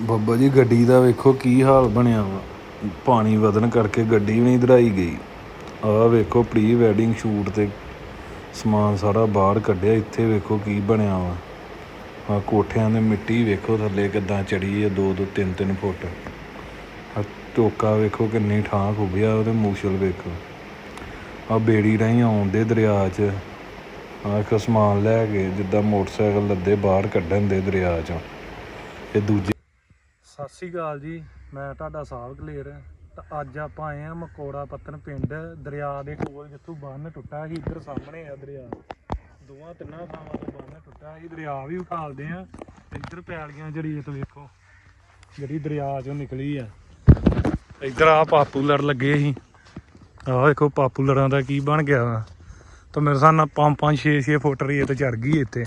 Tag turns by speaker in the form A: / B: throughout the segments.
A: ਬੱਬਾ ਜੀ, ਗੱਡੀ ਦਾ ਵੇਖੋ ਕੀ ਹਾਲ ਬਣਿਆ ਵਾ। ਪਾਣੀ ਵਧਣ ਕਰਕੇ ਗੱਡੀ ਵੀ ਨਹੀਂ ਧਰਾਈ ਗਈ। ਆਹ ਵੇਖੋ ਪ੍ਰੀ ਵੈਡਿੰਗ ਸ਼ੂਟ ਤੇ ਸਮਾਨ ਸਾਰਾ ਬਾਹਰ ਕੱਢਿਆ, ਇੱਥੇ ਵੇਖੋ ਕੀ ਬਣਿਆ ਵਾ। ਆ ਕੋਠਿਆਂ ਦੇ ਮਿੱਟੀ ਵੇਖੋ, ਥੱਲੇ ਕਿੱਦਾਂ ਚੜੀ ਹੈ 2 2 3 3 ਫੁੱਟ। ਆ ਟੋਕਾ ਵੇਖੋ ਕਿੰਨੀ ਠਾਂ ਖੁੱਬਿਆ ਉਹਦੇ ਮੂਸ਼ਲ ਵੇਖੋ। ਆ ਬੇੜੀ ਰਾਹੀਂ ਆਉਂਦੇ ਦਰਿਆ 'ਚ ਆ ਇੱਕ ਸਮਾਨ ਲੈ ਕੇ ਜਿੱਦਾਂ ਮੋਟਰਸਾਈਕਲ ਲੱਦੇ ਬਾਹਰ ਕੱਢਣ ਦੇ ਦਰਿਆ 'ਚੋਂ। ਇਹ ਦੂਜੇ
B: ਸਤਿ ਸ੍ਰੀ ਅਕਾਲ ਜੀ, ਮੈਂ ਤੁਹਾਡਾ ਸਾਹਬ ਕਲੇਰ। ਤਾਂ ਅੱਜ ਆਪਾਂ ਆਏ ਆ ਮਕੌੜਾ ਪੱਤਨ ਪਿੰਡ, ਦਰਿਆ ਦੇ ਕੋਲ ਜਿੱਥੋਂ ਬੰਨ ਟੁੱਟਾ ਸੀ, ਇੱਧਰ ਸਾਹਮਣੇ ਆ ਦਰਿਆ। ਦੋਵਾਂ ਤਿੰਨਾਂ ਥਾਵਾਂ ਤੋਂ ਬੰਨ ਟੁੱਟਾ ਸੀ, ਦਰਿਆ ਵੀ ਉਠਾਲਦੇ ਆ। ਇੱਧਰ ਪੈਲੀਆਂ ਜਿਹੜੀ ਵੇਖੋ, ਜਿਹੜੀ ਦਰਿਆ ਚੋਂ ਨਿਕਲੀ ਆ। ਇੱਧਰ ਆ ਪਾਪੂਲਰ ਲੱਗੇ ਸੀ। ਆਹ ਵੇਖੋ ਪਾਪੂਲਰਾਂ ਦਾ ਕੀ ਬਣ ਗਿਆ ਵਾ। ਤਾਂ ਮੇਰੇ ਹਿਸਾਬ ਨਾਲ 5 5 6 6 ਫੁੱਟ ਰੇਤ ਚੜ ਗਈ ਇੱਥੇ।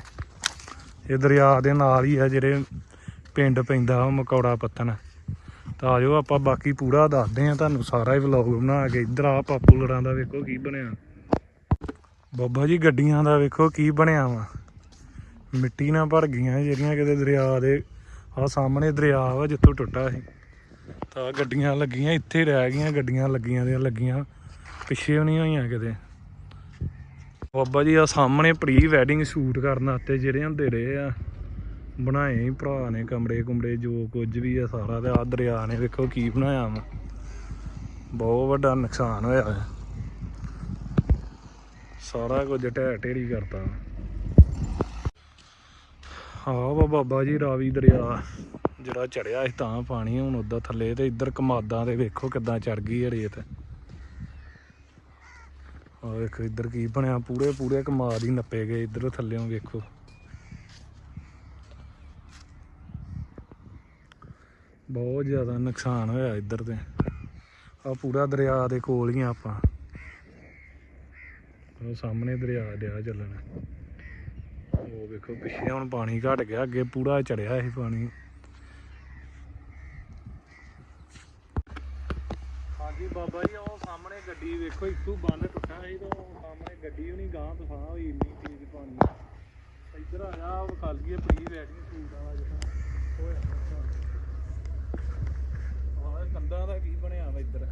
B: ਇਹ ਦਰਿਆ ਦੇ ਨਾਲ ਹੀ ਆ, ਜਿਹੜੇ ਪਿੰਡ ਪੈਂਦਾ ਮਕੌੜਾ ਪੱਤਨ ਤਾਂ ਆਜੋ ਆਪਾਂ ਬਾਕੀ ਪੂਰਾ ਦੱਸਦੇ ਆ ਤੁਹਾਨੂੰ ਸਾਰਾ ਹੀ ਵਲੌਗ ਬਣਾ ਕੇ। ਇੱਧਰ ਆ ਪਾਪੂਲਰਾਂ ਦਾ ਵੇਖੋ ਕੀ ਬਣਿਆ। ਬਾਬਾ ਜੀ ਗੱਡੀਆਂ ਦਾ ਵੇਖੋ ਕੀ ਬਣਿਆ ਵਾ। ਮਿੱਟੀ ਨਾਲ ਭਰ ਗਈਆਂ ਜਿਹੜੀਆਂ ਕਿਤੇ ਦਰਿਆ ਦੇ ਆ ਸਾਹਮਣੇ ਦਰਿਆ ਵਾ ਜਿੱਥੋਂ ਟੁੱਟਾ ਸੀ। ਤਾਂ ਗੱਡੀਆਂ ਲੱਗੀਆਂ, ਇੱਥੇ ਰਹਿ ਗਈਆਂ, ਗੱਡੀਆਂ ਲੱਗੀਆਂ ਦੀਆਂ ਲੱਗੀਆਂ। ਪਿੱਛੇ ਨਹੀਂ ਹੋਈਆਂ ਕਿਤੇ। ਬਾਬਾ ਜੀ ਆ ਸਾਹਮਣੇ ਪ੍ਰੀ ਵੈਡਿੰਗ ਸ਼ੂਟ ਕਰਨ ਵਾਸਤੇ ਜਿਹੜੇ ਹੁੰਦੇ ਰਹੇ ਆ। ਬਣਾਏ ਹੀ ਭਰਾ ਨੇ ਕਮਰੇ ਕੁਮਰੇ ਜੋ ਕੁਝ ਵੀ ਆ ਸਾਰਾ ਤੇ ਆ ਦਰਿਆ ਨੇ ਵੇਖੋ ਕੀ ਬਣਾਇਆ ਵਾ। ਬਹੁਤ ਵੱਡਾ ਨੁਕਸਾਨ ਹੋਇਆ ਹੈ ਸਾਰਾ ਕੁਝ ਢਹਿ ਢੇਰੀ ਕਰਤਾ। ਹਾਂ ਵਾ ਬਾਬਾ ਜੀ ਰਾਵੀ ਦਰਿਆ, ਜਿਹੜਾ ਚੜਿਆ ਸੀ ਤਾਂ ਪਾਣੀ ਹੁਣ ਉਦਾਂ ਥੱਲੇ ਤੇ ਇੱਧਰ ਕਮਾਦਾਂ ਤੇ ਵੇਖੋ ਕਿੱਦਾਂ ਚੜ ਗਈ ਹੈ ਰੇਤ। ਆ ਵੇਖੋ ਇੱਧਰ ਕੀ ਬਣਿਆ ਪੂਰੇ ਪੂਰੇ ਕਮਾਦ ਹੀ ਨੱਪੇ ਗਏ ਇੱਧਰ ਥੱਲੇੋਂ ਵੇਖੋ। ਬਹੁਤ ਜ਼ਿਆਦਾ ਨੁਕਸਾਨ ਹੋਇਆ ਇੱਧਰ ਤੇ। ਆ ਪੂਰਾ ਦਰਿਆ ਦੇ ਕੋਲ ਹੀ ਆਪਾਂ। ਉਹ ਸਾਹਮਣੇ ਦਰਿਆ ਡਿਆ ਚੱਲਣ। ਉਹ ਵੇਖੋ, ਪਿੱਛੇ ਹੁਣ ਪਾਣੀ ਘਟ ਗਿਆ, ਅੱਗੇ ਪੂਰਾ ਚੜਿਆ ਸੀ ਪਾਣੀ। ਹਾਂਜੀ ਬਾਬਾ ਜੀ ਉਹ ਸਾਹਮਣੇ ਗੱਡੀ ਵੇਖੋ, ਇੱਥੋਂ ਬੰਨ ਟੁੱਟਾ ਸੀ ਤੇ ਸਾਹਮਣੇ ਗੱਡੀ ਵੀ ਨਹੀਂ ਗਾਂ ਤਫਾ ਹੋਈ ਇੰਨੀ ਤੇਜ਼ ਪਾਣੀ। ਇੱਧਰ ਆ ਉਹ ਖਾਲ ਗਈ ਪ੍ਰੀ ਸ਼ੂਟ ਵਾਲਾ। ਜਿਹੜਾ ਹੋਇਆ ਕੰਧਾਂ ਦਾ ਕੀ ਬਣਿਆ ਵਾ ਇੱਧਰ?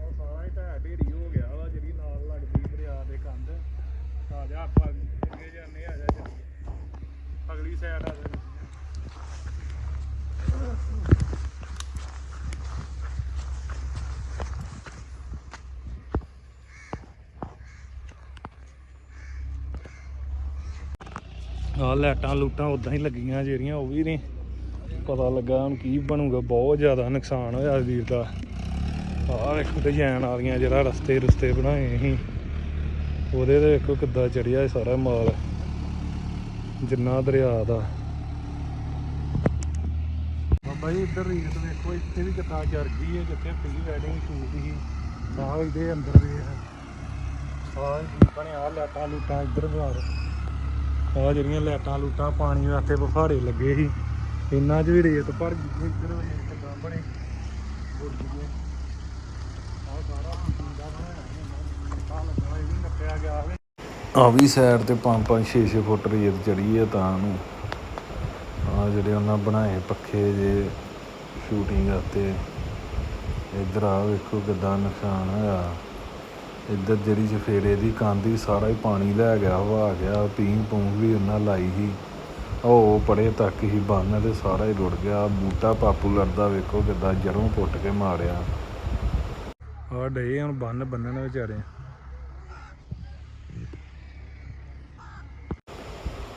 B: ਉਹ ਸਾਰਾ ਹੀ ਢਹਿ ਢੇਰੀ ਹੋ ਗਿਆ ਵਾ ਜਿਹੜੀ ਨਾਲ ਲੱਗਦੀ ਦਰਿਆ ਦੇ ਕੰਧ। ਆ ਜਾ ਆਪਾਂ ਅੱਗੇ ਜਾਂਦੇ ਆ ਜਾ ਚੱਲੀਏ। ਅਗਲੀ ਸਾਈਡ ਆ ਜਾ। ਆ ਲਾਈਟਾਂ ਲੂਟਾਂ ਉਦਾਂ ਹੀ ਲੱਗੀਆਂ ਜਿਹੜੀਆਂ ਉਹ ਵੀ ਨਹੀਂ। ਪਤਾ ਲੱਗਾ ਹੁਣ ਕੀ ਬਣੂਗਾ, ਬਹੁਤ ਜ਼ਿਆਦਾ ਨੁਕਸਾਨ ਹੋਇਆ ਵੀਰ ਦਾ। ਆਹ ਵੇਖੋ ਡਿਜ਼ਾਈਨ ਵਾਲੀਆਂ ਜਿਹੜਾ ਰਸਤੇ ਰਸਤੇ ਬਣਾਏ ਸੀ। ਉਹਦੇ ਤੇ ਵੇਖੋ ਕਿੱਦਾਂ ਚੜਿਆ ਸਾਰਾ ਮਾਲ, ਜਿੰਨਾ ਦਰਿਆ ਦਾ। ਬਾਬਾ ਜੀ, ਇੱਧਰ ਰੀਤ ਵੇਖੋ, ਇੱਥੇ ਵੀ ਕਿੱਦਾਂ ਚੜ ਗਈ ਹੈ, ਜਿੱਥੇ ਪ੍ਰੀ ਵੈਡਿੰਗ ਸ਼ੂਟ ਸੀ। ਆਹ ਇਹਦੇ ਅੰਦਰ ਵੀ ਆਹ ਕੀ ਬਣਿਆ ਲਾਟਾਂ ਲੂਟਾਂ ਇੱਧਰ ਬਾਹਰ। ਆਹ ਜਿਹੜੀਆਂ ਲਾਈਟਾਂ ਲੂਟਾਂ ਪਾਣੀ ਵਾਸਤੇ ਬਫਾਰੇ ਲੱਗੇ ਸੀ। ਇਹਨਾਂ 'ਚ ਵੀ ਰੇਤ ਭਰ ਗਈ ਇੱਧਰ ਵੇਖ ਕਿੱਦਾਂ ਬਣੇ ਗੁਰਦੁਆਰੇ ਆਹ ਸਾਰਾ ਪਿੰਡਾ ਬਣਾਇਆ ਇਹਨਾਂ ਲੱਗਾ ਇਹ ਵੀ ਨੱਪਿਆ ਗਿਆ ਵੇ
A: ਆ ਵੀ ਸਾਈਡ ਤੇ 5 5 6 6 ਫੁੱਟ ਰੇਤ ਚੜੀ ਹੈ ਤਾਂ ਨੂੰ। ਆ ਜਿਹੜੇ ਉਹਨਾਂ ਬਣਾਏ ਪੱਖੇ ਜੇ ਸ਼ੂਟਿੰਗ ਵਾਸਤੇ। ਇੱਧਰ ਆ ਵੇਖੋ ਕਿੱਦਾਂ ਨੁਕਸਾਨ ਹੋਇਆ। ਇੱਧਰ ਜਿਹੜੀ ਚਫੇਰੇ ਦੀ ਕੰਧ ਸੀ, ਸਾਰਾ ਹੀ ਪਾਣੀ ਲੈ ਗਿਆ ਹਵਾ ਗਿਆ ਪੀਂਘ ਪੂੰਘ ਵੀ ਉਹਨਾਂ ਲਾਈ ਸੀ। ਉਹ ਪਰੇ ਤੱਕ ਹੀ ਬੰਨ ਤੇ ਸਾਰਾ ਹੀ ਰੁੜ ਗਿਆ। ਬੂਟਾ ਪਾਪੂਲਰ ਦਾ ਵੇਖੋ ਕਿੱਦਾਂ ਜੜੋਂ ਪੁੱਟ ਕੇ ਮਾਰਿਆ।
B: ਆਹ ਡੇ ਹੁਣ ਬੰਨ ਬੰਨਣ ਵਿਚਾਰੇ।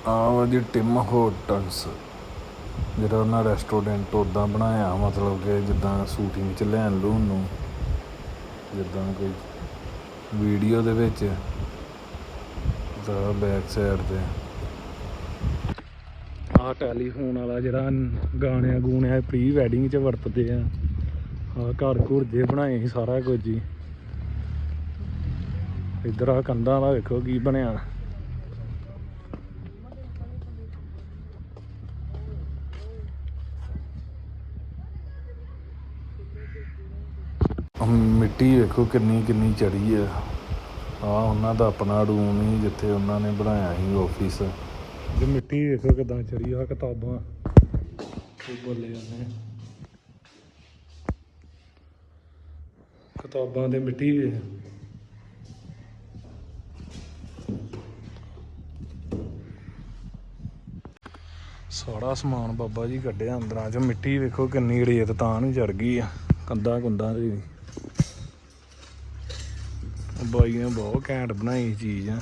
A: ਆਹ ਜੀ ਟਿਮ ਹੋਟਲਸ ਜਿਹੜਾ ਉਹਨਾਂ ਰੈਸਟੋਰੈਂਟ ਉਦਾਂ ਬਣਾਇਆ, ਮਤਲਬ ਕਿ ਜਿੱਦਾਂ ਸ਼ੂਟਿੰਗ 'ਚ ਲੈਣ ਲੂਣ ਨੂੰ। ਜਿੱਦਾਂ ਕੋਈ ਵੀਡੀਓ ਦੇ ਵਿੱਚ। ਦਾ ਬੈਕ ਸਾਈਡ ਤੇ।
B: ਆਹ ਟੈਲੀਫੋਨ ਵਾਲਾ ਜਿਹੜਾ ਗਾਣਿਆਂ ਗੂਣਿਆਂ ਪ੍ਰੀ ਵੈਡਿੰਗ 'ਚ ਵਰਤਦੇ ਆ। ਆਹ ਘਰ ਘੁਰ ਜੇ ਬਣਾਏ ਸੀ ਸਾਰਾ ਕੁਝ ਜੀ। ਇੱਧਰ ਆ ਕੰਧਾਂ ਦਾ ਵੇਖੋ ਕੀ ਬਣਿਆ।
A: ਮਿੱਟੀ ਵੇਖੋ ਕਿੰਨੀ ਕਿੰਨੀ ਚੜੀ ਆ। ਆ ਉਹਨਾਂ ਦਾ ਆਪਣਾ ਰੂਮ ਹੀ ਜਿੱਥੇ ਉਹਨਾਂ ਨੇ ਬਣਾਇਆ ਸੀ ਆਫਿਸ
B: ਜੇ ਮਿੱਟੀ ਵੇਖੋ ਕਿਦਾਂ ਚੜੀ ਆ ਕਿਤਾਬਾਂ। ਤੇ ਬੱਲੇ ਜਾਂਦੇ
A: ਕਿਤਾਬਾਂ ਦੇ ਮਿੱਟੀ ਵੇ ਸਾਰਾ ਸਮਾਨ ਬਾਬਾ ਜੀ ਕੱਢਿਆ ਅੰਦਰਾਂ ਚ ਮਿੱਟੀ ਵੇਖੋ ਕਿੰਨੀ ਰੇਤ ਤਾਂ ਨੂੰ ਚੜ ਗਈ ਆ ਕੰਦਾ ਕੁੰਦਾ ਦੀ ਬਾਈ ਨੇ ਬਹੁਤ ਘੈਂਟ ਬਣਾਈ ਚੀਜ਼ ਆ।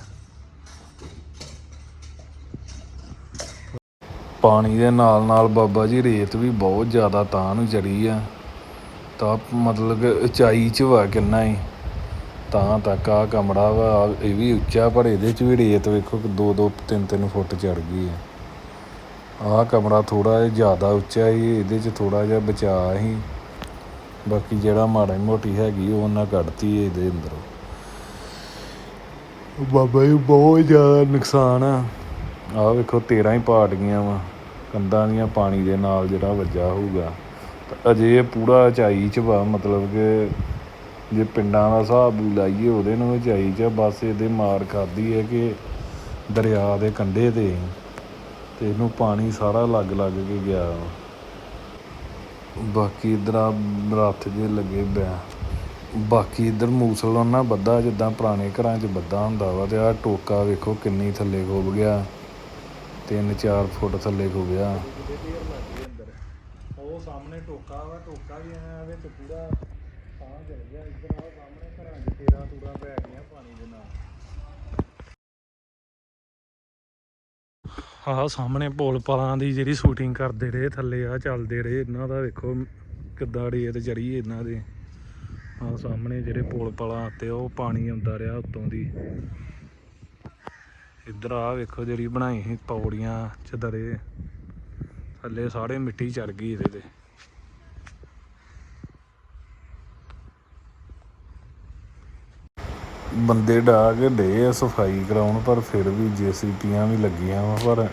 A: ਪਾਣੀ ਦੇ ਨਾਲ ਨਾਲ ਬਾਬਾ ਜੀ ਰੇਤ ਵੀ ਬਹੁਤ ਜ਼ਿਆਦਾ ਤਾਂ ਨੂੰ ਚੜੀ ਆ। ਤਾਂ ਮਤਲਬ ਕਿ ਉਚਾਈ ਚ ਵਾ ਕਿੰਨਾ ਹੀ। ਤਾਂ ਤੱਕ ਆ ਕਮਰਾ ਵਾ ਇਹ ਵੀ ਉੱਚਾ ਪਰ ਇਹਦੇ ਚ ਵੀ ਰੇਤ ਵੇਖੋ 2 2 3 3 ਫੁੱਟ ਚੜ ਗਈ ਆ। ਆਹ ਕਮਰਾ ਥੋੜਾ ਜਿਹਾ ਜ਼ਿਆਦਾ ਉੱਚਾ ਸੀ ਇਹਦੇ ਚ ਥੋੜਾ ਜਿਹਾ ਬਚਾ ਸੀ ਬਾਕੀ ਜਿਹੜਾ ਮਾੜਾ ਮੋਟੀ ਹੈਗੀ ਉਹ ਉਹਨਾਂ ਕੱਢਤੀ ਇਹਦੇ ਅੰਦਰ। ਬਾਬਾ ਜੀ ਬਹੁਤ ਜ਼ਿਆਦਾ ਨੁਕਸਾਨ ਆ। ਆਹ ਵੇਖੋ 13 ਹੀ ਪਾਟ ਗਈਆਂ ਵਾ। ਕੰਧਾਂ ਦੀਆਂ ਪਾਣੀ ਦੇ ਨਾਲ ਜਿਹੜਾ ਵੱਜਾ ਹੋਊਗਾ, ਤਾਂ ਅਜੇ ਇਹ ਪੂਰਾ ਉਚਾਈ ਚ ਵਾ, ਮਤਲਬ ਕਿ ਜੇ ਪਿੰਡਾਂ ਦਾ ਹਿਸਾਬ ਲਾਈਏ, ਉਹਦੇ ਨੂੰ ਉਚਾਈ ਚ ਬਸ ਇਹਦੇ ਮਾਰ ਖਾਦੀ ਹੈ ਕਿ ਦਰਿਆ ਦੇ ਕੰਢੇ ਤੇ ਤੇ ਇਹਨੂੰ ਪਾਣੀ ਸਾਰਾ ਲੱਗ ਲੱਗ ਕੇ ਗਿਆ ਵਾ। ਬਾਕੀ ਇਧਰ ਆ ਰੱਥ ਜੇ ਲੱਗੇ ਪਿਆ ਬਾਕੀ ਇਧਰ ਮੂਸਲ ਉਹਨਾਂ ਬੱਧਾ ਜਿੱਦਾਂ ਪੁਰਾਣੇ ਘਰਾਂ 'ਚ ਬੱਧਾ ਹੁੰਦਾ ਵਾ, ਤੇ ਆ ਟੋਕਾ ਵੇਖੋ ਕਿੰਨੀ ਥੱਲੇ ਖੋਬ ਗਿਆ 3-4 ਫੁੱਟ ਥੱਲੇ ਖੁੱਭ ਗਿਆ। ਉਹ ਸਾਹਮਣੇ ਟੋਕਾ ਵਾ ਟੋਕਾ ਵੀ ਐ ਵਿੱਚ ਪੂਰਾ ਤਾਂ ਚਲ ਗਿਆ। ਇੱਧਰ ਆ ਸਾਹਮਣੇ ਘਰਾਂ 'ਚ ਤੇਰਾ ਤੂੜਾ ਪੈ ਗਈਆਂ ਪਾਣੀ ਦੇ ਨਾਲ। ਆਹ ਸਾਹਮਣੇ ਪੋਲ ਪਾਲਾਂ ਦੀ ਜਿਹੜੀ ਸ਼ੂਟਿੰਗ ਕਰਦੇ ਰਹੇ ਥੱਲੇ ਆ ਚੱਲਦੇ ਰਹੇ। ਇਹਨਾਂ ਦਾ ਵੇਖੋ ਕਿੱਦਾਂ ਰੇਤ ਚੜੀ ਇਹਨਾਂ ਦੇ। ਆਹ ਸਾਹਮਣੇ ਜਿਹੜੇ ਪੋਲ ਪਾਲਾਂ ਤੇ ਉਹ ਪਾਣੀ ਆਉਂਦਾ ਰਿਹਾ ਉੱਤੋਂ ਦੀ। ਇੱਧਰ ਆ ਵੇਖੋ ਜਿਹੜੀ ਬਣਾਈ ਸੀ ਪੌੜੀਆਂ ਚਦਰੇ ਥੱਲੇ ਸਾਰੇ ਮਿੱਟੀ ਚੜ ਗਈ ਇਹਦੇ ਤੇ। ਬੰਦੇ ਡਾ ਕੇ ਡੇ ਆ ਸਫ਼ਾਈ ਕਰਾਉਣ, ਪਰ ਫਿਰ ਵੀ ਜੇਸੀਪੀਆਂ ਵੀ ਲੱਗੀਆਂ ਵਾ, ਪਰ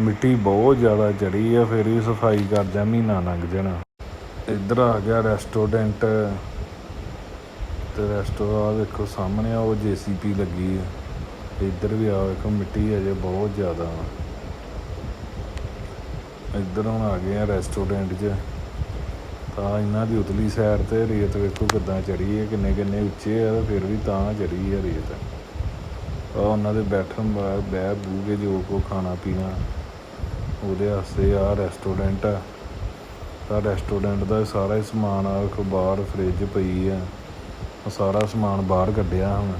A: ਮਿੱਟੀ ਬਹੁਤ ਜ਼ਿਆਦਾ ਚੜੀ ਆ, ਫਿਰ ਵੀ ਸਫ਼ਾਈ ਕਰਦਿਆਂ ਮਹੀਨਾ ਲੰਘ ਜਾਣਾ। ਇੱਧਰ ਆ ਗਿਆ ਰੈਸਟੋਰੈਂਟ। ਤੇ ਰੈਸਟੋਰੈਂਟ ਵੇਖੋ ਸਾਹਮਣੇ ਆ, ਉਹ ਜੇਸੀਪੀ ਲੱਗੀ ਆ। ਇੱਧਰ ਵੀ ਆ ਵੇਖੋ, ਮਿੱਟੀ ਅਜੇ ਬਹੁਤ ਜ਼ਿਆਦਾ ਵਾ। ਇੱਧਰ ਹੁਣ ਆ ਗਏ ਆ ਰੈਸਟੋਰੈਂਟ 'ਚ। ਤਾਂ ਇਹਨਾਂ ਦੀ ਉਤਲੀ ਸਾਈਡ ਤੇ ਰੇਤ ਵੇਖੋ ਕਿੱਦਾਂ ਚੜੀ ਹੈ, ਕਿੰਨੇ ਕਿੰਨੇ ਉੱਚੇ ਆ, ਫਿਰ ਵੀ ਤਾਂ ਚੜੀ ਹੈ ਰੇਤ। ਆ ਉਹਨਾਂ ਦੇ ਬੈਠਣ ਬਾਹਰ ਬਹਿ ਬੂ ਕੇ ਜੋ ਕੋ ਖਾਣਾ ਪੀਣਾ, ਉਹਦੇ ਵਾਸਤੇ ਆ ਰੈਸਟੋਰੈਂਟ ਆ। ਤਾਂ ਰੈਸਟੋਰੈਂਟ ਦਾ ਸਾਰਾ ਹੀ ਸਮਾਨ ਆ ਬਾਹਰ ਫ੍ਰਿਜ ਪਈ ਆ। ਸਾਰਾ ਸਮਾਨ ਬਾਹਰ ਕੱਢਿਆ ਹੁਣ।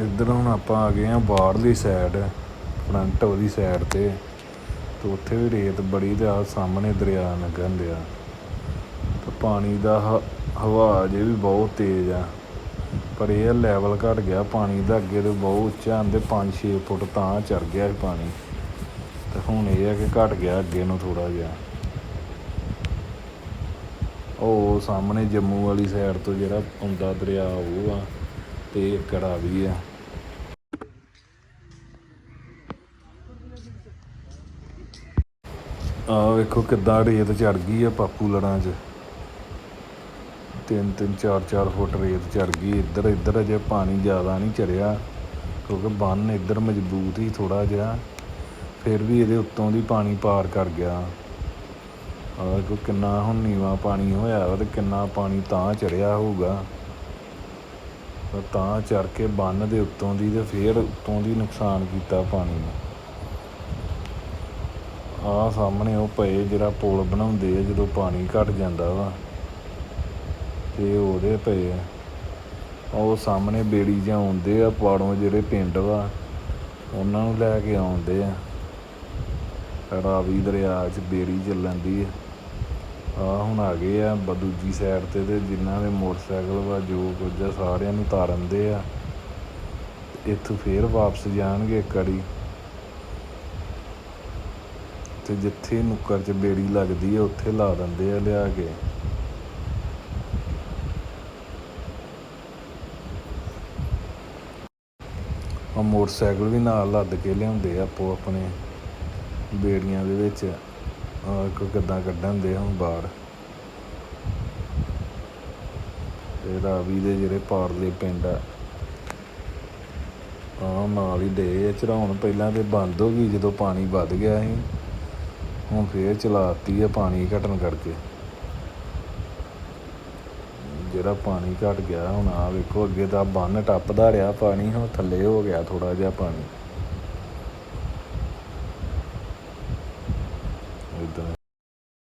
A: ਇੱਧਰ ਹੁਣ ਆਪਾਂ ਆ ਗਏ ਆ ਬਾਹਰਲੀ ਸਾਈਡ ਫਰੰਟ ਉਹਦੀ ਸਾਈਡ ਤੇ। ਤੇ ਉੱਥੇ ਵੀ ਰੇਤ ਬੜੀ ਤੇ ਆ ਸਾਹਮਣੇ ਦਰਿਆ ਲੰਘਣ ਡਿਆ। ਤੇ ਪਾਣੀ ਦਾ ਹ- ਹਵਾ ਜੇ ਵੀ ਬਹੁਤ ਤੇਜ਼ ਆ। ਪਰ ਇਹ ਲੈਵਲ ਘਟ ਗਿਆ, ਪਾਣੀ ਦਾ ਅੱਗੇ ਤੇ ਬਹੁਤ ਉੱਚਾ, ਆਂਦੇ 5-6 ਫੁੱਟ ਤਾਂ ਚੜ ਗਿਆ ਸੀ ਪਾਣੀ। ਤੇ ਹੁਣ ਇਹ ਆ ਕਿ ਘਟ ਗਿਆ ਅੱਗੇ ਨੂੰ ਥੋੜਾ ਜਿਹਾ। ਉਹ ਸਾਹਮਣੇ ਜੰਮੂ ਵਾਲੀ ਸਾਈਡ ਤੋਂ ਜਿਹੜਾ ਆਉਂਦਾ ਦਰਿਆ, ਉਹ ਆ ਤੇ ਕੜਾ ਵੀ ਆ। ਆ ਵੇਖੋ ਕਿੱਦਾਂ ਰੇਤ ਚੜ ਗਈ ਆ ਪਾਪੂ ਲੜਾਂ 'ਚ। ਤਿੰਨ ਤਿੰਨ, ਚਾਰ ਚਾਰ ਫੁੱਟ ਰੇਤ ਚੜ ਗਈ। ਇੱਧਰ ਇੱਧਰ ਅਜੇ ਪਾਣੀ ਜ਼ਿਆਦਾ ਨਹੀਂ ਚੜਿਆ ਕਿਉਂਕਿ ਬੰਨ ਇੱਧਰ ਮਜ਼ਬੂਤ ਹੀ ਥੋੜਾ ਜਿਹਾ। ਫਿਰ ਵੀ ਇਹਦੇ ਉੱਤੋਂ ਦੀ ਪਾਣੀ ਪਾਰ ਕਰ ਗਿਆ। ਆ ਵੇਖੋ ਕਿੰਨਾ ਹੁਣ ਨੀਵਾਂ ਪਾਣੀ ਹੋਇਆ ਵਾ ਤੇ ਕਿੰਨਾ ਪਾਣੀ ਤਾਂ ਚੜਿਆ ਹੋਊਗਾ। ਤਾਂ ਤਾਂ ਚੜ ਕੇ ਬੰਨ ਦੇ ਉੱਤੋਂ ਦੀ ਤੇ ਫੇਰ ਉੱਤੋਂ ਦੀ ਨੁਕਸਾਨ ਕੀਤਾ ਪਾਣੀ ਨੂੰ। ਆਹ ਸਾਹਮਣੇ ਉਹ ਪਏ ਜਿਹੜਾ ਪੁਲ ਬਣਾਉਂਦੇ ਆ, ਜਦੋਂ ਪਾਣੀ ਘਟ ਜਾਂਦਾ ਵਾ। ਤੇ ਉਹਦੇ ਪਏ ਆ। ਉਹ ਸਾਹਮਣੇ ਬੇੜੀ ਜਾਂ ਆਉਂਦੇ ਆ, ਪਾੜੋਂ ਜਿਹੜੇ ਪਿੰਡ ਵਾ, ਉਹਨਾਂ ਨੂੰ ਲੈ ਕੇ ਆਉਂਦੇ ਆ। ਰਾਵੀ ਦਰਿਆ 'ਚ ਬੇੜੀ ਚੱਲਣ ਦੀ ਆ। ਆ ਹੁਣ ਆ ਗਏ ਆ ਬ- ਦੂਜੀ ਸਾਈਡ ਤੇ ਤੇ ਜਿਨ੍ਹਾਂ ਦੇ ਮੋਟਰਸਾਈਕਲ ਵਾ, ਜੋ ਕੁਝ ਆ, ਸਾਰਿਆਂ ਨੂੰ ਤਾਰਨ ਦੇ ਆ। ਇੱਥੋਂ ਫੇਰ ਵਾਪਸ ਜਾਣਗੇ ਇੱਕ ਵਾਰੀ। ਤੇ ਜਿੱਥੇ ਨੁੱਕਰ 'ਚ ਬੇੜੀ ਲੱਗਦੀ ਹੈ ਉੱਥੇ ਲਾ ਦਿੰਦੇ ਆ ਲਿਆ ਕੇ। ਆ ਮੋਟਰਸਾਈਕਲ ਵੀ ਨਾਲ ਲੱਦ ਕੇ ਲਿਆਉਂਦੇ ਆ ਆਪੋ ਆਪਣੇ ਬੇੜੀਆਂ ਦੇ ਵਿੱਚ। ਆ ਕੋ ਕਿੱਦਾਂ ਕੱਢਣ ਦੇ ਹੁਣ ਬਾਹਰ। ਤੇ ਰਾਵੀ ਦੇ ਜਿਹੜੇ ਪਾਰਲੇ ਪਿੰਡ ਆ ਆ ਨਾਲ ਹੀ ਡੇ ਚੜਾਉਣ ਪਹਿਲਾਂ ਤੇ ਬੰਦ ਹੋ ਗਈ ਜਦੋਂ ਪਾਣੀ ਵੱਧ ਗਿਆ ਸੀ। ਹੁਣ ਫੇਰ ਚਲਾਤੀ ਆ ਪਾਣੀ ਘਟਣ ਕਰਕੇ। ਜਿਹੜਾ ਪਾਣੀ ਘਟ ਗਿਆ, ਹੁਣ ਆ ਵੇਖੋ ਅੱਗੇ ਤਾਂ ਬੰਨ ਟੱਪਦਾ ਰਿਹਾ, ਪਾਣੀ ਹੁਣ ਥੱਲੇ ਹੋ ਗਿਆ ਥੋੜਾ ਜਿਹਾ ਪਾਣੀ।